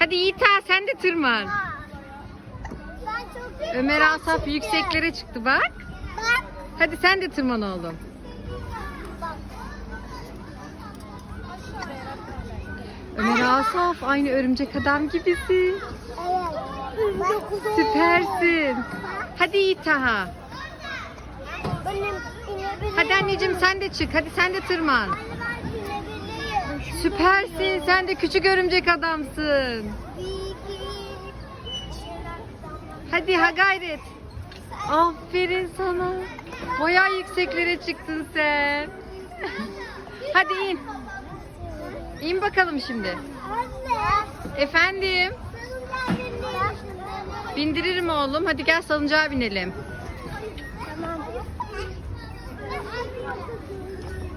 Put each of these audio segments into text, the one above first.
Hadi Yiğit ağa, sen de tırman. Ben çok Ömer Asaf yükseklere çıktı bak. Bak. Hadi sen de tırman oğlum. Ömer Asaf aynı örümcek adam gibisin. Evet. Süpersin. Hadi Yiğit ağa. Benim inebilirim. Hadi anneciğim sen de çık. Hadi sen de tırman. Süpersin. Sen de küçük örümcek adamsın. Hadi ha gayret. Aferin sana. Baya yükseklere çıktın sen. Hadi in. İn bakalım şimdi. Efendim. Bindiririm oğlum. Hadi gel salıncağa binelim. Tamam.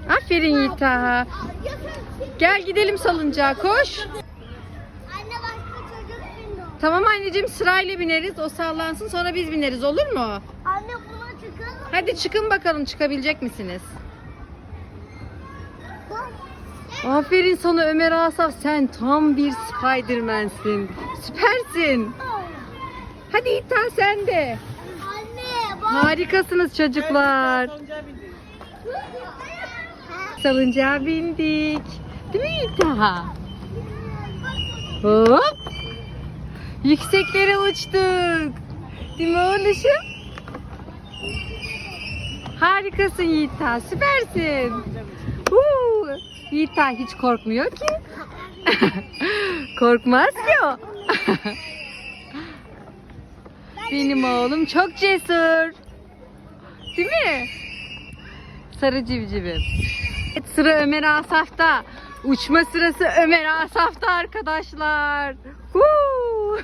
Aferin Yiğit Ağa. Gel gidelim salıncağa koş. Anne başka çocuk bindi. Tamam anneciğim sırayla bineriz. O sallansın sonra biz bineriz olur mu? Anne buna çıkalım. Hadi çıkın bakalım çıkabilecek misiniz? Aferin sana Ömer Asaf. Sen tam bir Spiderman'sin. Süpersin. Hadi İta sen de. Anne bak. Harikasınız çocuklar. Salıncağa bindik. Değil mi İta? Hop. Yükseklere uçtuk. Değil mi oğluşum? Harikasın Yiğita. Süpersin. Huu. Yiğita hiç korkmuyor ki. Korkmaz ki o. Benim oğlum çok cesur. Değil mi? Sarı civcivim. Sıra Ömer Asaf'ta. Uçma sırası Ömer Asaf'ta arkadaşlar. Huu!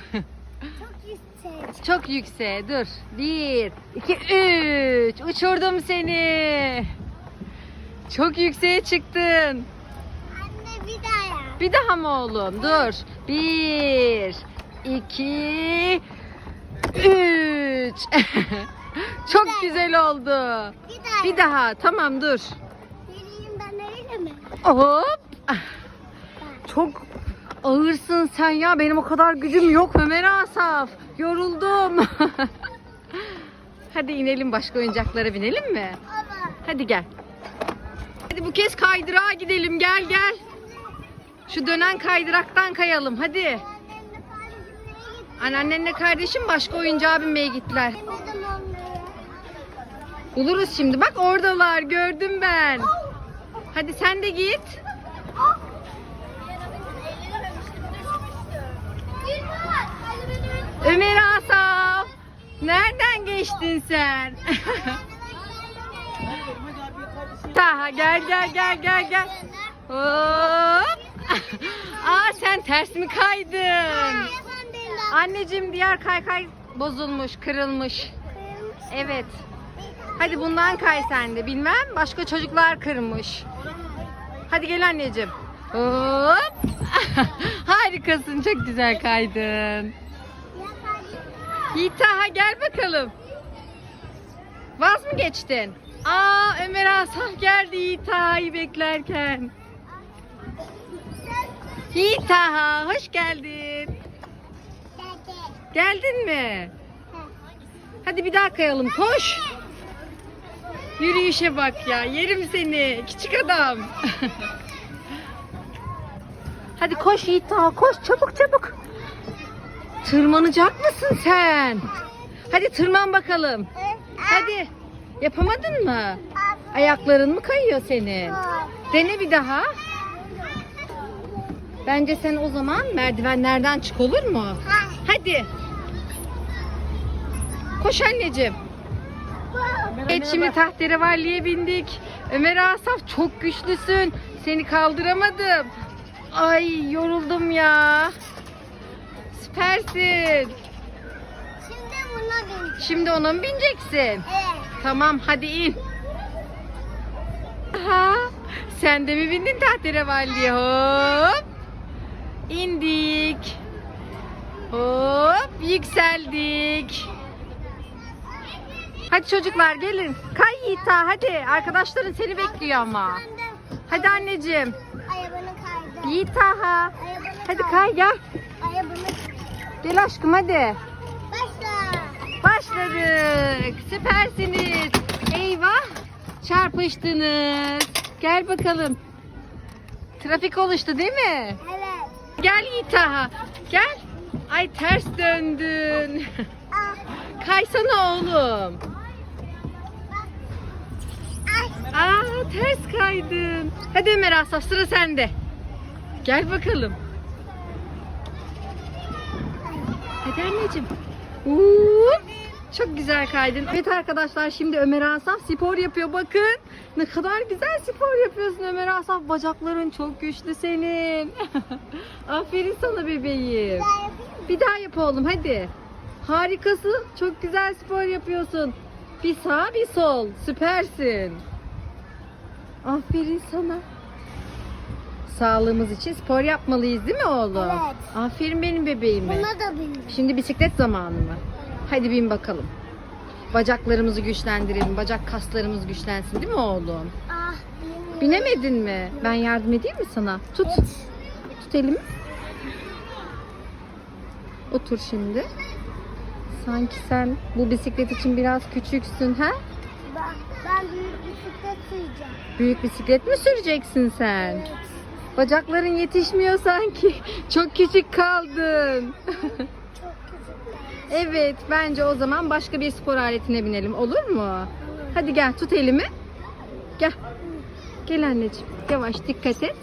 Çok yüksek. Çok yüksek. Dur. Bir, iki, üç. Uçurdum seni. Çok yükseğe çıktın. Anne bir daha yap. Bir daha mı oğlum? Dur. Bir, iki, üç. Çok güzel oldu. Bir daha. Bir daha. Tamam dur. Vereyim ben öyle mi? Hop. Çok ağırsın sen ya. Benim o kadar gücüm yok Ömer Asaf. Yoruldum. Hadi inelim başka oyuncaklara binelim mi? Hadi gel. Hadi bu kez kaydırağa gidelim. Gel gel. Şu dönen kaydıraktan kayalım. Hadi. Anneannenle kardeşim başka oyuncağa binmeye gittiler. Buluruz şimdi. Bak oradalar. Gördüm ben. Hadi sen de git. Ömer Asaf. Nereden geçtin sen? Taha gel gel gel gel gel. Hop. Aa sen ters mi kaydın? Anneciğim diğer kaykay bozulmuş, kırılmış. Evet. Hadi bundan kay sen de. Bilmem başka çocuklar kırmış. Hadi gel anneciğim. Hop. Harikasın. Çok güzel kaydın. Yiğit Taha gel bakalım. Vaz mı geçtin? Aa Ömer Asaf geldi Yiğit Taha'yı beklerken. Yiğit Taha hoş geldin. Geldin mi? Hadi bir daha kayalım koş. Yürüyüşe bak ya yerim seni küçük adam. Hadi koş Yiğit Taha koş çabuk çabuk. Tırmanacak mısın sen? Hadi tırman bakalım. Hadi. Yapamadın mı? Ayakların mı kayıyor senin? Dene bir daha. Bence sen o zaman merdivenlerden çık olur mu? Hadi. Koş anneciğim. Evet şimdi tahterevalliye bindik. Ömer Asaf çok güçlüsün. Seni kaldıramadım. Ay yoruldum ya. Süpersin. Şimdi buna bineceğim. Şimdi ona mı bineceksin? Evet. Tamam hadi in. Aha, sen de mi bindin tahterevalliye? Hop. İndik. Hop yükseldik. Hadi çocuklar gelin. Kay Yiğita hadi. Arkadaşların seni bekliyor ama. Hadi anneciğim. kaydı. Yiğita ha. Hadi kay gel. Gel aşkım hadi. başla. Başladık. Süpersiniz. Eyvah. Çarpıştınız. Gel bakalım. Trafik oluştu değil mi? Evet. Gel Yiğitaha. Gel. Ay ters döndün. Ah, Kaysana oğlum. Aa ters kaydın. Hadi Ömer Asaf sıra sende. Gel bakalım. Hadi anneciğim. Uuu, çok güzel kaydın. Evet arkadaşlar şimdi Ömer Asaf spor yapıyor bakın. Ne kadar güzel spor yapıyorsun Ömer Asaf. Bacakların çok güçlü senin. Aferin sana bebeğim. Bir daha yap oğlum hadi. Harikasın. Çok güzel spor yapıyorsun. Bir sağ bir sol. Süpersin. Aferin sana. Sağlığımız için spor yapmalıyız değil mi oğlum? Evet. Aferin benim bebeğime. Buna da bindim. Şimdi bisiklet zamanı mı? Hadi bin bakalım. Bacaklarımızı güçlendirelim. Bacak kaslarımız güçlensin değil mi oğlum? Ah, bilmiyorum. Binemedin mi? Ben yardım edeyim mi sana? Tut. Tut elimi. Otur şimdi. Sanki sen bu bisiklet için biraz küçüksün ha? Ben, ben büyük bisiklet süreceğim. Büyük bisiklet mi süreceksin sen? Evet. Bacakların yetişmiyor sanki. Çok küçük kaldın. Çok küçük. evet, bence o zaman başka bir spor aletine binelim. Olur mu? Hadi gel tut elimi. Gel. Gel anneciğim. Yavaş dikkat et.